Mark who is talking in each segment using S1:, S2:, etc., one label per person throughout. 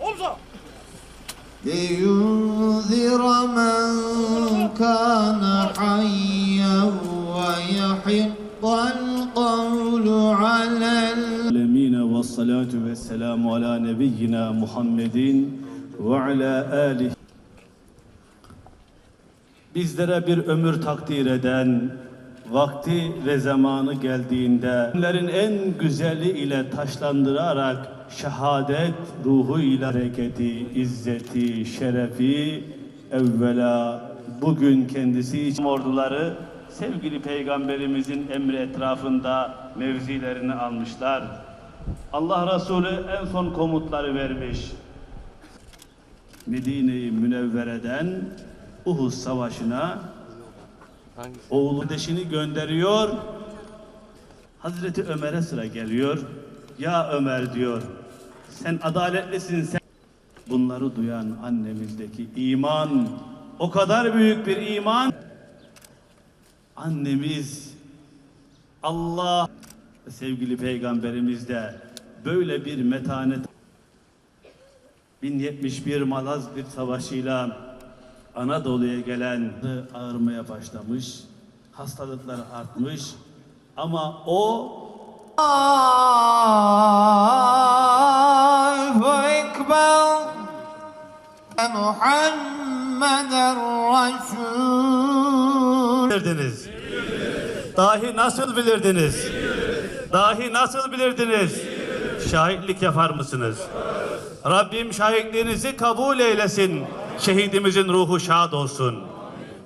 S1: Omza.
S2: لينذر من كان حيا ويحق القول على
S3: العالمين والصلاة والسلام على نبينا محمد وعلى آله Bizlere bir ömür takdir eden, vakti ve zamanı geldiğinde onların en güzeli ile taşlandırarak şehadet ruhuyla hareketi, izzeti, şerefi evvela bugün kendisi için orduları sevgili peygamberimizin emri etrafında mevzilerini almışlar. Allah Resulü en son komutları vermiş. Medine-i Münevvere'den Uhud Savaşı'na oğlu deşini gönderiyor. Hazreti Ömer'e sıra geliyor. Ya Ömer diyor. Sen adaletlisin sen. Bunları duyan annemizdeki iman o kadar büyük bir iman. Annemiz Allah sevgili peygamberimiz de böyle bir metanet 1071 Malazgirt Savaşı'yla Anadolu'ya gelen ağırmaya başlamış, hastalıklar artmış ama o
S2: Allahu Ekber Muhammeden Resul
S3: Bilirdiniz. Dahi nasıl bilirdiniz? Dahi nasıl bilirdiniz? Şahitlik yapar mısınız? Rabbim şahitliğinizi kabul eylesin. Şehidimizin ruhu şad olsun.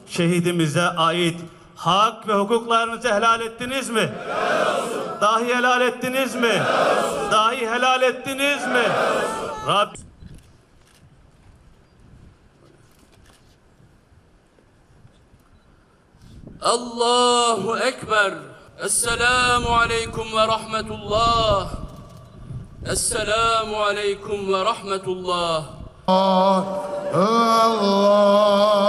S3: Şehidimize ait hak ve hukuklarınızı helal ettiniz mi? Dahi helal ettiniz mi? Dahi helal ettiniz mi? Rab
S4: Allahu Ekber. Esselamu aleyküm ve rahmetullah. Esselamu aleyküm ve rahmetullah.
S2: الله أكبر الله